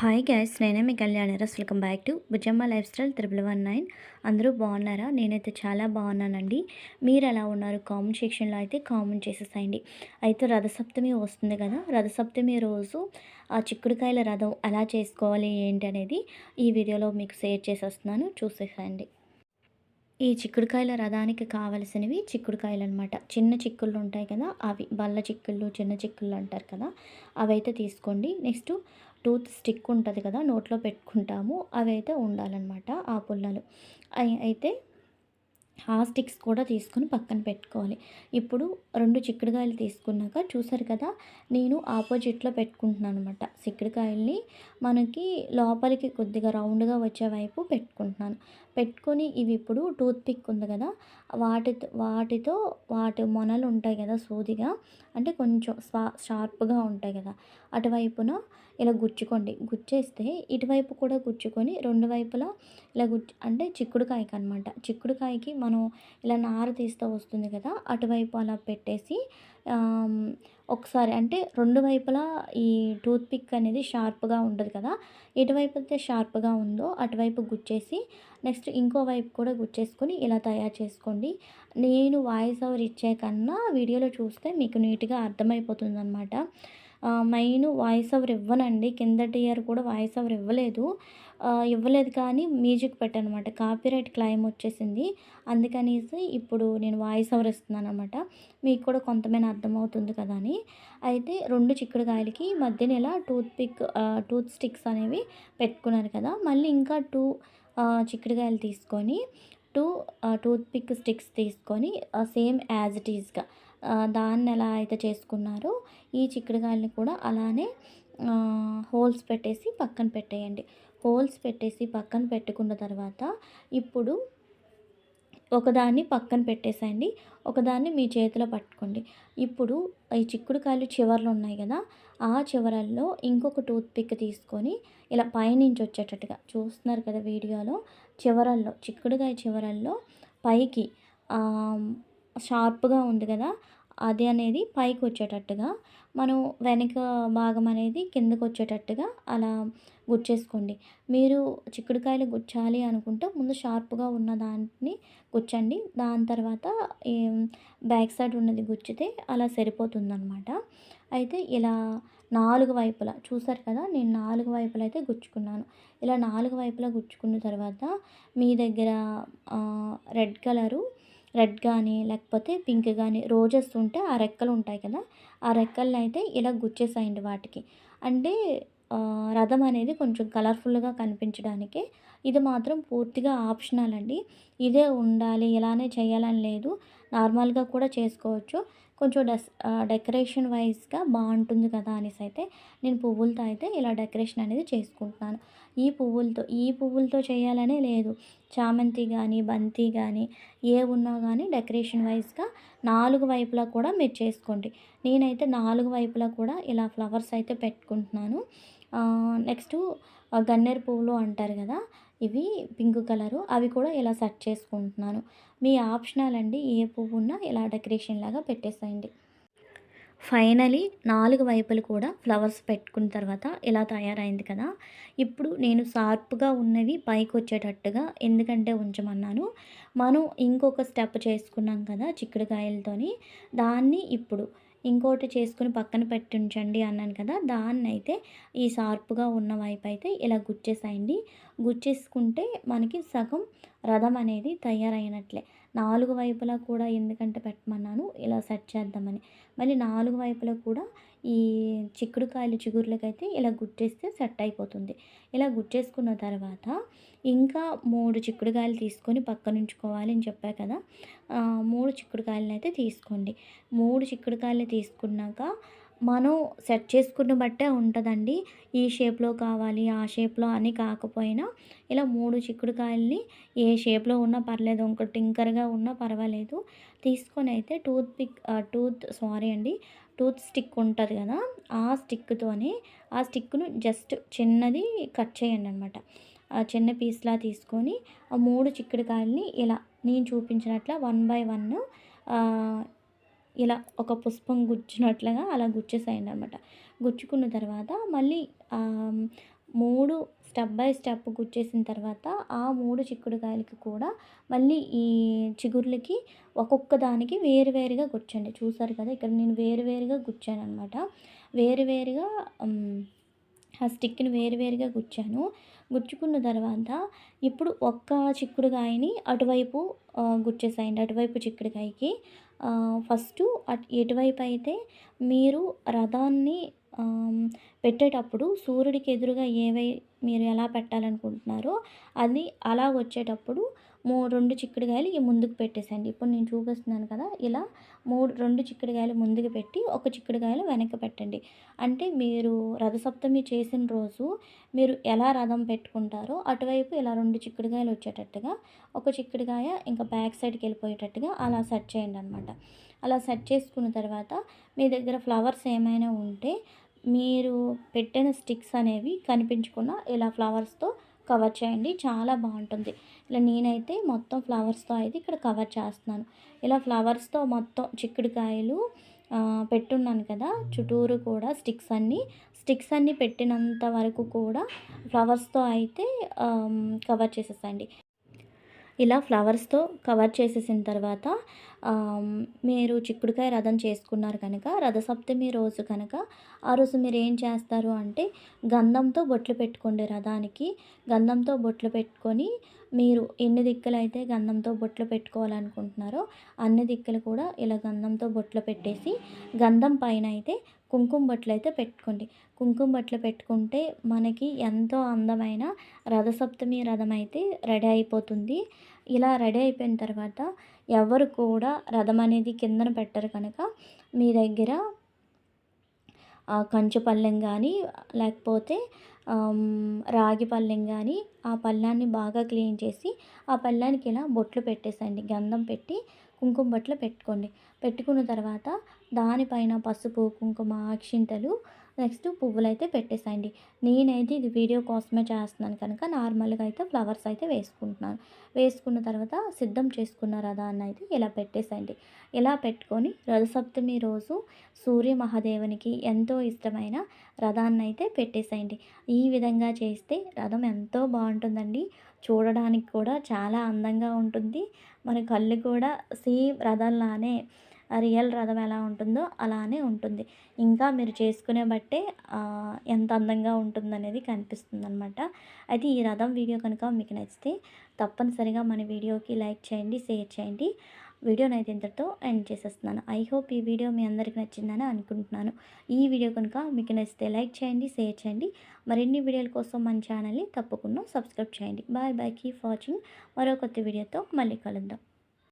Hi guys నేనే మీ కళ్యాణి రస్ welcome back to Bujamma lifestyle triple one nine. అందరూ బాగున్నారా? నేనైతే చాలా బాగున్నానండి. మీరు ఎలా ఉన్నారు? కామెంట్ సెక్షన్లో అయితే కామెంట్ చేసేసాయండి. అయితే రథసప్తమి వస్తుంది కదా రథసప్తమి రోజు ఆ చిక్కుడుకాయల రథం ఎలా చేసుకోవాలి ఏంటి అనేది ఈ వీడియోలో మీకు షేర్ చేసేస్తున్నాను. చూసేసాయండి. ఈ చిక్కుడుకాయల రథానికి కావలసినవి చిక్కుడుకాయలు అనమాట చిన్న చిక్కుళ్ళు ఉంటాయి కదా అవి బల్ల చిక్కుళ్ళు చిన్న చిక్కుళ్ళు అంటారు కదా అవైతే తీసుకోండి. నెక్స్ట్ టూత్ స్టిక్ ఉంటుంది కదా నోట్లో పెట్టుకుంటాము. అవి అయితే ఉండాలన్నమాట ఆ పుల్లలు. అయితే ఆ స్టిక్స్ కూడా తీసుకొని పక్కన పెట్టుకోవాలి. ఇప్పుడు రెండు చిక్కుడుకాయలు తీసుకున్నాక చూసారు కదా నేను ఆపోజిట్లో పెట్టుకుంటున్నాను అనమాట చిక్కుడుకాయల్ని మనకి లోపలికి కొద్దిగా రౌండ్గా వచ్చే వైపు పెట్టుకుంటున్నాను. పెట్టుకొని ఇవి ఇప్పుడు టూత్ పిక్ ఉంది కదా వాటితో వాటితో వాటి మొనలు ఉంటాయి కదా సూదిగా అంటే కొంచెం స్వా షార్ప్గా ఉంటాయి కదా అటువైపున ఇలా గుచ్చుకోండి. గుచ్చేస్తే ఇటువైపు కూడా గుచ్చుకొని రెండు వైపులా ఇలా గుచ్చు అంటే చిక్కుడుకాయకి అనమాట చిక్కుడుకాయకి మనం ఇలా నార తీస్తూ వస్తుంది కదా అటువైపు అలా పెట్టేసి ఒకసారి అంటే రెండు వైపులా ఈ టూత్ పిక్ అనేది షార్ప్గా ఉండదు కదా ఎటువైపు అయితే షార్ప్గా ఉందో అటువైపు గుచ్చేసి నెక్స్ట్ ఇంకో వైపు కూడా గుచ్చేసుకొని ఇలా తయారు చేసుకోండి. నేను వాయిస్ ఓవర్ ఇచ్చే కన్నా వీడియోలో చూస్తే మీకు నీట్గా అర్థమైపోతుంది అనమాట మెయిన్ వాయిస్ ఓవర్ ఇవ్వనండి. కిందటి ఇయర్ కూడా వాయిస్ ఓవర్ ఇవ్వలేదు. ఇవ్వలేదు కానీ మ్యూజిక్ పెట్టనమాట. కాపీరైట్ క్లైమ్ వచ్చేసింది. అందుకనేసి ఇప్పుడు నేను వాయిస్ ఓవర్ ఇస్తున్నాను అనమాట మీకు కూడా కొంతమైన అర్థమవుతుంది కదా అని. అయితే రెండు చిక్కుడుకాయలకి మధ్యన ఇలా టూత్ పిక్ టూత్ స్టిక్స్ అనేవి పెట్టుకున్నారు కదా. మళ్ళీ ఇంకా టూ చిక్కుడుకాయలు తీసుకొని టూ టూత్ పిక్ స్టిక్స్ తీసుకొని సేమ్ యాజ్ ఇట్ ఈస్గా దాన్ని ఎలా అయితే చేసుకున్నారో ఈ చిక్కుడుకాయలని కూడా అలానే హోల్స్ పెట్టేసి పక్కన పెట్టేయండి. హోల్స్ పెట్టేసి పక్కన పెట్టుకున్న తర్వాత ఇప్పుడు ఒకదాన్ని పక్కన పెట్టేసేయండి. ఒకదాన్ని మీ చేతిలో పట్టుకోండి. ఇప్పుడు ఈ చిక్కుడుకాయలు చివర్లు ఉన్నాయి కదా ఆ చివరల్లో ఇంకొక టూత్ పిక్ తీసుకొని ఇలా పైనుంచి వచ్చేటట్టుగా చూస్తున్నారు కదా వీడియోలో చివరల్లో చిక్కుడుకాయ చివరల్లో పైకి షార్ప్గా ఉంది కదా అది అనేది పైకి వచ్చేటట్టుగా మనం వెనక భాగం అనేది కిందకు వచ్చేటట్టుగా అలా గుచ్చేసుకోండి. మీరు చిక్కుడుకాయలు గుచ్చాలి అనుకుంటే ముందు షార్ప్గా ఉన్న దాన్ని గుచ్చండి. దాని తర్వాత బ్యాక్ సైడ్ ఉన్నది గుచ్చితే అలా సరిపోతుందన్నమాట అయితే ఇలా నాలుగు వైపులా చూసారు కదా నేను నాలుగు వైపులా అయితే గుచ్చుకున్నాను. ఇలా నాలుగు వైపులా గుచ్చుకున్న తర్వాత మీ దగ్గర రెడ్ కలరు రెడ్ కానీ లేకపోతే పింక్ కానీ రోజెస్ ఉంటే ఆ రెక్కలు ఉంటాయి కదా ఆ రెక్కలను అయితే ఇలా గుచ్చేసాయండి వాటికి. అంటే రథం అనేది కొంచెం కలర్ఫుల్గా కనిపించడానికి ఇది మాత్రం పూర్తిగా ఆప్షనల్ అండి. ఇదే ఉండాలి ఇలానే చేయాలని లేదు. నార్మల్గా కూడా చేసుకోవచ్చు. కొంచెం డెస్ డెకరేషన్ వైజ్గా బాగుంటుంది కదా అనేసి అయితే నేను పువ్వులతో అయితే ఇలా డెకరేషన్ అనేది చేసుకుంటున్నాను. ఈ పువ్వులతో ఈ పువ్వులతో చేయాలనే లేదు. చామంతి కానీ బంతి కానీ ఏ ఉన్నా కానీ డెకరేషన్ వైజ్గా నాలుగు వైపులా కూడా మీరు చేసుకోండి. నేనైతే నాలుగు వైపులా కూడా ఇలా ఫ్లవర్స్ అయితే పెట్టుకుంటున్నాను. నెక్స్ట్ గన్నేరు పువ్వులు అంటారు కదా ఇవి పింక్ కలరు. అవి కూడా ఇలా సెట్ చేసుకుంటున్నాను. మీ ఆప్షనల్ అండి ఏ పువ్వు ఉన్నా ఇలా డెకరేషన్ లాగా పెట్టేసేయండి. ఫైనలీ నాలుగు వైపులు కూడా ఫ్లవర్స్ పెట్టుకున్న తర్వాత ఇలా తయారైంది కదా. ఇప్పుడు నేను షార్ప్గా ఉన్నవి పైకి వచ్చేటట్టుగా ఎందుకంటే ఉంచమన్నాను. మనం ఇంకొక స్టెప్ చేసుకున్నాం కదా చిక్కుడుకాయలతోని. దాన్ని ఇప్పుడు ఇంకోటి చేసుకుని పక్కన పెట్టి ఉంచండి అన్నాను కదా. దాన్ని అయితే ఈ షార్ప్గా ఉన్న వైపు అయితే ఇలా గుచ్చేసాయండి. గుచ్చేసుకుంటే మనకి సగం రథం అనేది తయారైనట్లే. నాలుగు వైపులా కూడా ఎందుకంటే పెట్టమన్నాను ఇలా సెట్ చేద్దామని. మళ్ళీ నాలుగు వైపులా కూడా ఈ చిక్కుడుకాయల చిగురులకైతే ఇలా గుట్టేస్తే సెట్ అయిపోతుంది. ఇలా గుట్టేసుకున్న తర్వాత ఇంకా మూడు చిక్కుడుకాయలు తీసుకొని పక్కన ఉంచుకోవాలి అని చెప్పా కదా. మూడు చిక్కుడుకాయలను అయితే తీసుకోండి. మూడు చిక్కుడుకాయలు తీసుకున్నాక మనం సెట్ చేసుకున్న బట్టే ఉంటుందండి. ఈ షేప్లో కావాలి ఆ షేప్లో అని కాకపోయినా ఇలా మూడు చిక్కుడుకాయల్ని ఏ షేప్లో ఉన్నా పర్లేదు ఇంకో టింకర్గా ఉన్నా పర్వాలేదు. తీసుకొని అయితే టూత్ పిక్ టూత్ సారీ అండి టూత్ స్టిక్ ఉంటుంది కదా ఆ స్టిక్తోనే ఆ స్టిక్ను జస్ట్ చిన్నది కట్ చేయండి అనమాట చిన్న పీస్లా తీసుకొని ఆ మూడు చిక్కుడుకాయల్ని ఇలా నేను చూపించినట్ల వన్ బై వన్ ఇలా ఒక పుష్పం గుచ్చినట్లుగా అలా గుచ్చేసాయండి అనమాట గుచ్చుకున్న తర్వాత మళ్ళీ మూడు స్టెప్ బై స్టెప్ గుచ్చేసిన తర్వాత ఆ మూడు చిక్కుడుకాయలకి కూడా మళ్ళీ ఈ చిగుర్లకి ఒక్కొక్క దానికి వేరు వేరుగా గుచ్చండి. చూసారు కదా ఇక్కడ నేను వేరు వేరుగా గుచ్చాను అనమాట వేరు వేరుగా ఆ స్టిక్ని వేరు వేరుగా గుచ్చాను. గుచ్చుకున్న తర్వాత ఇప్పుడు ఒక్క చిక్కుడుకాయని అటువైపు గుచ్చేసేయండి. అటువైపు చిక్కుడుకాయకి ఫస్ట్ ఎటువైపు అయితే మీరు రథాన్ని పెట్టేటప్పుడు సూర్యుడికి ఎదురుగా ఏవై మీరు ఎలా పెట్టాలనుకుంటున్నారో అది అలా వచ్చేటప్పుడు మూ రెండు చిక్కుడుకాయలు ఈ ముందుకు పెట్టేసండి. ఇప్పుడు నేను చూపిస్తున్నాను కదా ఇలా మూడు రెండు చిక్కుడుకాయలు ముందుకు పెట్టి ఒక చిక్కుడుకాయలు వెనక్కి పెట్టండి. అంటే మీరు రథసప్తమి చేసిన రోజు మీరు ఎలా రథం పెట్టుకుంటారో అటువైపు ఇలా రెండు చిక్కుడుకాయలు వచ్చేటట్టుగా ఒక చిక్కుడుకాయ ఇంకా బ్యాక్ సైడ్కి వెళ్ళిపోయేటట్టుగా అలా సెట్ చేయండి అనమాట అలా సెట్ చేసుకున్న తర్వాత మీ దగ్గర ఫ్లవర్స్ ఏమైనా ఉంటే మీరు పెట్టిన స్టిక్స్ అనేవి కనిపించకుండా ఇలా ఫ్లవర్స్తో కవర్ చేయండి. చాలా బాగుంటుంది. ఇలా నేనైతే మొత్తం ఫ్లవర్స్తో అయితే ఇక్కడ కవర్ చేస్తున్నాను. ఇలా ఫ్లవర్స్తో మొత్తం చిక్కుడుకాయలు పెట్టున్నాను కదా చుట్టూరు కూడా స్టిక్స్ అన్నీ. స్టిక్స్ అన్నీ పెట్టినంత వరకు కూడా ఫ్లవర్స్తో అయితే కవర్ చేసేసండి ఇలా ఫ్లవర్స్తో కవర్ చేసేసిన తర్వాత మీరు చిక్కుడుకాయ రథం చేసుకున్నారు కనుక రథసప్తమి రోజు కనుక ఆ రోజు మీరు ఏం చేస్తారు అంటే గంధంతో బొట్లు పెట్టుకోండి రథానికి గంధంతో బొట్లు పెట్టుకొని మీరు ఎన్ని దిక్కులు అయితే గంధంతో బొట్లు పెట్టుకోవాలనుకుంటున్నారో అన్ని దిక్కులు కూడా ఇలా గంధంతో బొట్లు పెట్టేసి గంధం పైన అయితే కుంకుమ బొట్లు అయితే పెట్టుకోండి. కుంకుమ బొట్లు పెట్టుకుంటే మనకి ఎంతో అందమైన రథసప్తమి రథం అయితే రెడీ అయిపోతుంది. ఇలా రెడీ అయిపోయిన తర్వాత ఎవరు కూడా రథం అనేది కిందన పెట్టరు కనుక మీ దగ్గర కంచు పళ్ళెం కానీ లేకపోతే రాగి పళ్ళెం కానీ ఆ పళ్ళాన్ని బాగా క్లీన్ చేసి ఆ పళ్ళానికి ఇలా బొట్లు పెట్టేసండి. గంధం పెట్టి కుంకుమ బొట్లు పెట్టుకోండి. పెట్టుకున్న తర్వాత దానిపైన పసుపు కుంకుమ అక్షింతలు నెక్స్ట్ పువ్వులు అయితే పెట్టేసాయండి. నేనైతే ఇది వీడియో కోసమే చేస్తున్నాను కనుక నార్మల్గా అయితే ఫ్లవర్స్ అయితే వేసుకుంటున్నాను. వేసుకున్న తర్వాత సిద్ధం చేసుకున్న రథాన్ని అయితే ఇలా పెట్టేసాయండి. ఇలా పెట్టుకొని రథసప్తమి రోజు సూర్య మహాదేవునికి ఎంతో ఇష్టమైన రథాన్ని అయితే పెట్టేసేయండి. ఈ విధంగా చేస్తే రథం ఎంతో బాగుంటుందండి. చూడడానికి కూడా చాలా అందంగా ఉంటుంది. మన కళ్ళు కూడా సేమ్ రథంలానే రియల్ రథం ఎలా ఉంటుందో అలానే ఉంటుంది. ఇంకా మీరు చేసుకునే బట్టే ఎంత అందంగా ఉంటుందనేది కనిపిస్తుంది అనమాట అయితే ఈ రథం వీడియో కనుక మీకు నచ్చితే తప్పనిసరిగా మన వీడియోకి లైక్ చేయండి షేర్ చేయండి. వీడియోని అయితే ఇంతటితో ఎండ్ చేసేస్తున్నాను. ఐ హోప్ ఈ వీడియో మీ అందరికి నచ్చిందని అనుకుంటున్నాను. ఈ వీడియో కనుక మీకు నచ్చితే లైక్ చేయండి షేర్ చేయండి. మరిన్ని వీడియోల కోసం మన ఛానల్ని తప్పకుండా సబ్స్క్రైబ్ చేయండి. Bye bye. Keep watching. మరో కొత్త వీడియోతో మళ్ళీ కలుద్దాం.